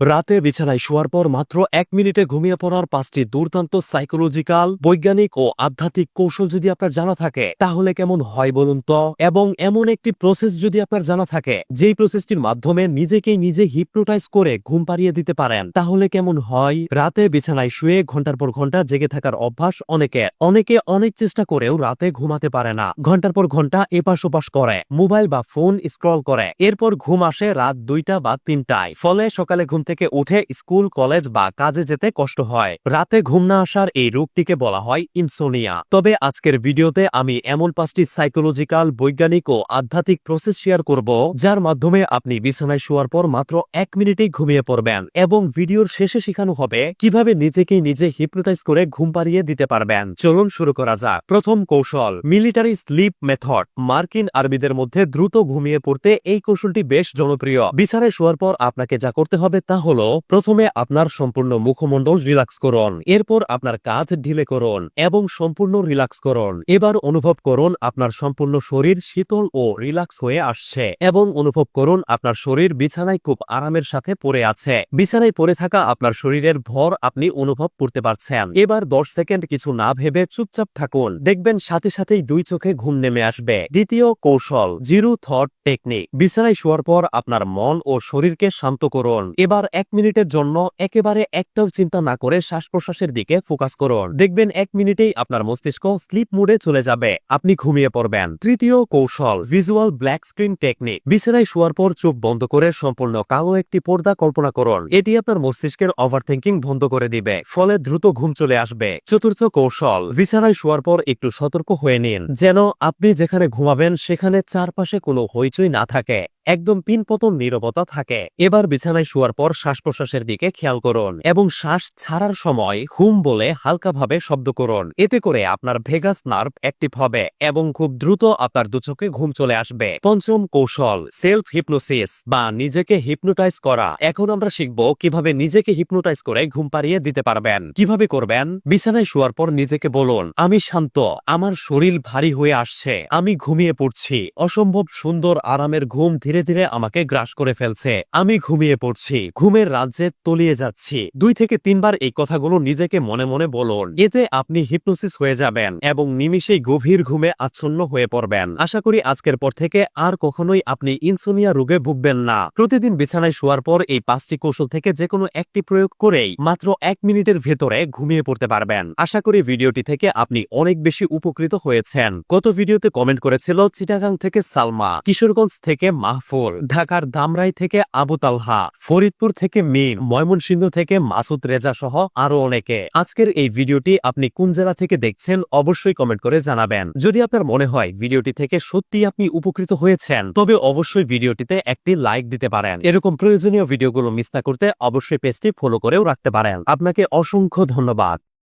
রাতে বিছানায় শোয়ার পর মাত্র এক মিনিটে ঘুমিয়ে পড়ার পাঁচটি দুর্দান্ত সাইকোলজিক্যাল বৈজ্ঞানিক ও আধ্যাত্মিক কৌশল যদি আপনার জানা থাকে, তাহলে কেমন হয় বলুন তো? এবং এমন একটি প্রসেস যদি আপনার জানা থাকে, যেই প্রসেসটির মাধ্যমে নিজেকে নিজে হিপনোটাইজ করে ঘুম পাড়িয়ে দিতে পারেন, তাহলে কেমন হয়? রাতে বিছানায় শুয়ে ঘণ্টার পর ঘণ্টা জেগে থাকার অভ্যাস অনেকে অনেকে অনেক চেষ্টা করেও রাতে ঘুমাতে পারে না। ঘণ্টার পর ঘণ্টা এপাশ ওপাশ করে, মোবাইল বা ফোন স্ক্রল করে, এরপর ঘুম আসে রাত দুইটা বা তিনটায়, ফলে সকালে ঘুম থেকে উঠে স্কুল, কলেজ বা কাজে যেতে কষ্ট হয়। রাতে ঘুম না আসার এই রোগটিকে বলা হয় ইনসোনিয়া। তবে আজকের ভিডিওতে আমি এমন পাঁচটি সাইকোলজিক্যাল, বৈজ্ঞানিক ও আধ্যাত্মিক প্রসেস শেয়ার করব, যার মাধ্যমে আপনি বিছানায় শোয়ার পর মাত্র এক মিনিটেই ঘুমিয়ে পড়বেন এবং ভিডিওর শেষে শেখানো হবে কীভাবে নিজেকে নিজে হিপনোটাইজ করে ঘুম পাড়িয়ে দিতে পারবেন। চলুন শুরু করা যাক। প্রথম কৌশল মিলিটারি স্লিপ মেথড মার্কিন আর্মিদের মধ্যে দ্রুত ঘুমিয়ে পড়তে এই কৌশলটি বেশ জনপ্রিয়। বিছানায় শোয়ার পর আপনাকে যা করতে হবে তা হলো, প্রথমে আপনার সম্পূর্ণ মুখমণ্ডল রিল্যাক্স করুন, এরপর আপনার কাঁধ ঢিলে করুন এবং সম্পূর্ণ রিল্যাক্স করুন। এবার অনুভব করুন আপনার সম্পূর্ণ শরীর শীতল ও রিল্যাক্স হয়ে আসছে এবং অনুভব করুন আপনার শরীর বিছানায় খুব আরামের সাথে পড়ে আছে। বিছানায় পড়ে থাকা আপনার শরীরের ভর আপনি অনুভব করতে পারছেন। এবার দশ সেকেন্ড কিছু না ভেবে চুপচাপ থাকুন। দেখবেন সাথে সাথেই দুই চোখে ঘুম নেমে আসবে। দ্বিতীয় কৌশল জিরো থট টেকনিক বিছানায় শোয়ার পর আপনার মন ও শরীরকে শান্ত করুন। এবার এক মিনিটের জন্য একেবারে একটাও চিন্তা না করে শ্বাস প্রশ্বাসের দিকে ফোকাস করুন। দেখবেন এক মিনিটেই আপনার মস্তিষ্ক স্লিপ মুডে চলে যাবে। আপনি ঘুমিয়ে পড়বেন। তৃতীয় কৌশল ভিজুয়াল ব্ল্যাক স্ক্রিন টেকনিক বিছানায় শোয়ার পর চোখ বন্ধ করে সম্পূর্ণ কালো একটি পর্দা কল্পনা করুন। এটি আপনার মস্তিষ্কের ওভার থিঙ্কিং বন্ধ করে দিবে, ফলে দ্রুত ঘুম চলে আসবে। চতুর্থ কৌশল, বিছানায় শোয়ার পর একটু সতর্ক হয়ে নিন। যেন আপনি যেখানে ঘুমাবেন সেখানে চারপাশে কোনো হইচই না থাকে। একদম পিনপতন নীরবতা থাকে। এবার বিছানায় শোয়ার পর শ্বাস প্রশ্বাসের দিকে খেয়াল করুন এবং শ্বাস ছাড়ার সময় হুম বলে হালকাভাবে শব্দ করুন। এতে করে আপনার ভেগাস নার্ভ অ্যাক্টিভ হবে এবং খুব দ্রুত আপনার দুচোখে ঘুম চলে আসবে। পঞ্চম কৌশল সেলফ হিপনোসিস বা নিজেকে হিপনোটাইজ করা। এখন আমরা শিখব কীভাবে নিজেকে হিপনোটাইজ করে ঘুম পাড়িয়ে দিতে পারবেন। কীভাবে করবেন? বিছানায় শোয়ার পর নিজেকে বলুন, আমি শান্ত, আমার শরীর ভারী হয়ে আসছে, আমি ঘুমিয়ে পড়ছি, অসম্ভব সুন্দর আরামের ঘুম ধীরে ধীরে ধীরে আমাকে গ্রাস করে ফেলছে। আমি ঘুমিয়ে পড়ছি। ঘুমের রাজ্যে তলিয়ে যাচ্ছি। দুই থেকে তিনবার এই কথাগুলো নিজেকে মনে মনে বলুন এতে আপনি হিপনোসিস হয়ে যাবেন এবং নিমিষেই গভীর ঘুমে আচ্ছন্ন হয়ে পড়বেন। আশা করি আজকের পর থেকে আর কখনোই আপনি ইনসোনিয়া রোগে ভুগবেন না। প্রতিদিন বিছানায় শোয়ার পর এই পাঁচটি কৌশল থেকে যে কোনো একটি প্রয়োগ করেই মাত্র এক মিনিটের ভেতরে ঘুমিয়ে পড়তে পারবেন। আশা করি ভিডিওটি থেকে আপনি অনেক বেশি উপকৃত হয়েছেন। গত ভিডিওতে কমেন্ট করেছিল চিটাগাং থেকে সালমা, কিশোরগঞ্জ থেকে মাহফুল ঢাকার দামরাই থেকে আবু তালহা, ফরিদপুর থেকে মীর ময়মনসিংহ থেকে মাসুদ রেজা সহ আরও অনেকে। আজকের এই ভিডিওটি আপনি কোন জেলা থেকে দেখছেন অবশ্যই কমেন্ট করে জানাবেন। যদি আপনার মনে হয় ভিডিওটি থেকে সত্যি আপনি উপকৃত হয়েছেন, তবে অবশ্যই ভিডিওটিতে একটি লাইক দিতে পারেন। এরকম প্রয়োজনীয় ভিডিওগুলো মিস না করতে অবশ্যই পেজটি ফলো করেও রাখতে পারেন। আপনাকে অসংখ্য ধন্যবাদ।